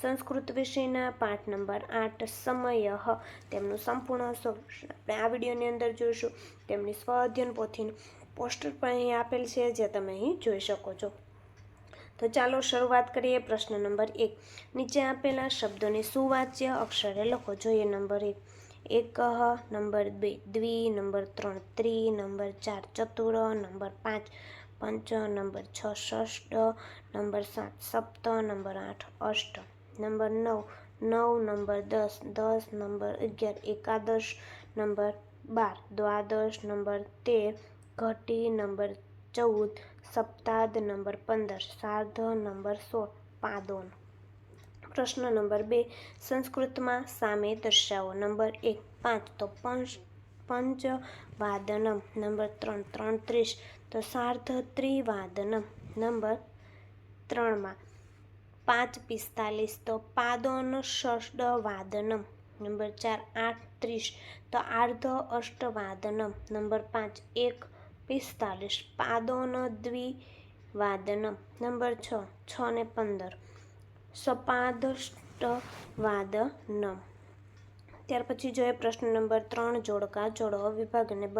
સંસ્કૃત વિષયના પાઠ નંબર આઠ, સમય તેમનું સંપૂર્ણ સોલ્યુશન આપણે આ વિડીયોની અંદર જોઈશું તેમની સ્વ અધ્યયન પોથીનું પોસ્ટર પણ અહીં આપેલ છે, જે તમે અહીં જોઈ શકો છો. તો ચાલો શરૂઆત કરીએ પ્રશ્ન નંબર એક. નીચે આપેલા શબ્દોને સુવાચ્ય અક્ષરે લખો. જોઈએ નંબર એક. એક નંબર બે, દ્વિ, નંબર ત્રણ, ત્રી, નંબર ચાર, ચતુર, નંબર પાંચ, પંચ, નંબર છ ષષ્ટ નંબર સાત, સપ્ત, નંબર આઠ, અષ્ટ. નંબર નવ નવ નંબર દસ દસ નંબર અગિયાર, એકાદશ નંબર બાર, દ્વાદશ નંબર તેર, ઘટી નંબર ચૌદ, સપ્તાદ નંબર પંદર, સાર્ધ નંબર સોળ, પાદોન. પ્રશ્ન નંબર બે, સંસ્કૃતમાં સામે દર્શાવો. નંબર એક, પાંચ, તો પંચ પંચ વાદનમ નંબર ત્રણ ત્રણ ત્રીસ તો સાર્ધ ત્રિવાદનમ. નંબર ત્રણમાં પાંચ પિસ્તાલીસ તો પાદોન ષષ્ડ વાદનમ નંબર ચાર આઠ ત્રીસ તો આર્ધ અષ્ટવાદનમ. નંબર પાંચ એક પિસ્તાલીસ પાદોન દ્વિવાદનમ. નંબર છ છ ને પંદર સપાદષ્ટવાદનમ. ત્યાર પછી જોઈએ પ્રશ્ન નંબર ત્રણ જોડકા જોડો વિભાગ અને બ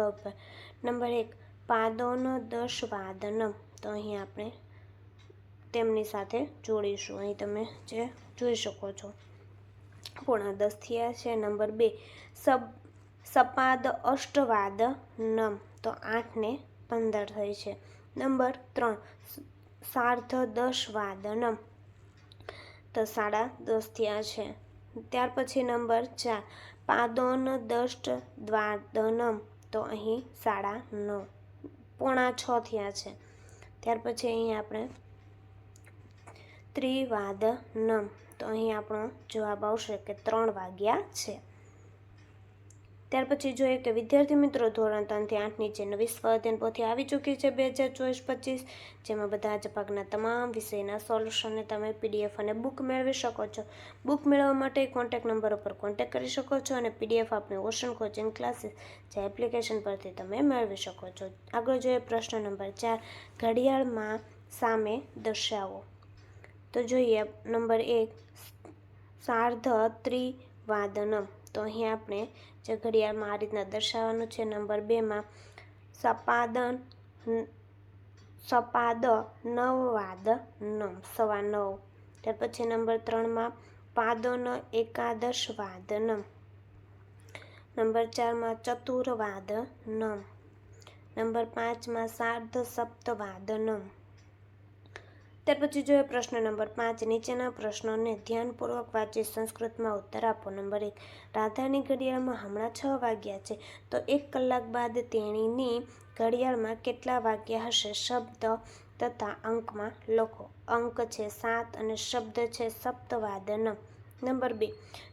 નંબર એક પાદોન દસ વાદનમ તો અહીં આપણે તેમની સાથે જોડીશું. અહીં તમે જે જોઈ શકો છો. પૂર્ણ દસ થયા છે. નંબર બે, સબ, સપાદ અષ્ટવાદ નમ. તો આઠ ને પંદર થઈ છે. નંબર ત્રણ સાર્ધ દસ નમ. તો સાડા દસ થયા છે. ત્યાર પછી નંબર ચાર, પાદોન દષ્ટ દ્વાદનમ તો અહીં સાડા નવ. પોણા છ થયા છે. ત્યાર પછી અહીં આપણે ત્રિવાદનમ. તો અહીં આપણો જવાબ આવશે કે ત્રણ વાગ્યા છે. ત્યાર પછી જોઈએ કે વિદ્યાર્થી મિત્રો, ધોરણ ત્રણથી આઠ નીચે નવી સ્વઅધ્યયન પોથી આવી ચૂકી છે બે હજાર ચોવીસ પચીસ. જેમાં બધા જ ભાગના તમામ વિષયના સોલ્યુશનને તમે પીડીએફ અને બુક મેળવી શકો છો. બુક મેળવવા માટે કોન્ટેક નંબર ઉપર કોન્ટેક કરી શકો છો અને પીડીએફ આપણી ઓશન કોચિંગ ક્લાસીસ જે એપ્લિકેશન પરથી તમે મેળવી શકો છો. આગળ જોઈએ પ્રશ્ન નંબર ચાર, ઘડિયાળમાં સામે દર્શાવો. તો જોઈએ, નંબર એક સાર્ધ ત્રિવાદનમ તો અહીં આપણે જે ઘડિયાળમાં આ રીતના દર્શાવવાનું છે. નંબર બેમાં, સપાદન સપાદ નવવાદ નમ સવા નવ. ત્યાર પછી નંબર ત્રણમાં, પાદન એકાદશ વાદ નમ નંબર ચારમાં ચતુર્વાદ નમ નંબર પાંચમાં સાર્ધ સપ્તવાદનમ ત્યાર પછી જોઈએ પ્રશ્ન નંબર પાંચ. નીચેના પ્રશ્નોને ધ્યાનપૂર્વક વાંચી સંસ્કૃતમાં ઉત્તર આપો. નંબર એક, રાધાની ઘડિયાળમાં હમણાં છ વાગ્યા છે. તો એક કલાક બાદ તેણીની ઘડિયાળમાં કેટલા વાગ્યા હશે? શબ્દ તથા અંકમાં લખો. અંક છે સાત અને શબ્દ છે સપ્તવાદન. નંબર બે,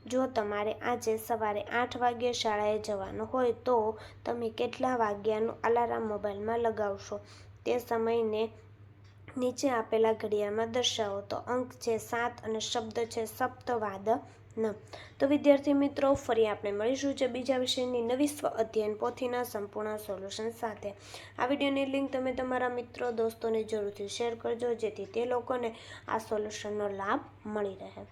જો તમારે આજે સવારે આઠ વાગ્યે શાળાએ જવાનું હોય તો તમે કેટલા વાગ્યાનું અલાર્મ મોબાઈલમાં લગાવશો? તે સમયને નીચે આપેલા ઘડિયાળમાં દર્શાવો. તો અંક છે સાત અને શબ્દ છે સપ્તવાદ ન. તો વિદ્યાર્થી મિત્રો, ફરી આપણે મળીશું જે બીજા વિષયની નવી સ્વ અધ્યયન પોથીના સંપૂર્ણ સોલ્યુશન સાથે. આ વિડીયોની લિંક તમે તમારા મિત્રો, દોસ્તોને જરૂરથી શેર કરજો, જેથી તે લોકોને આ સોલ્યુશનનો લાભ મળી રહે.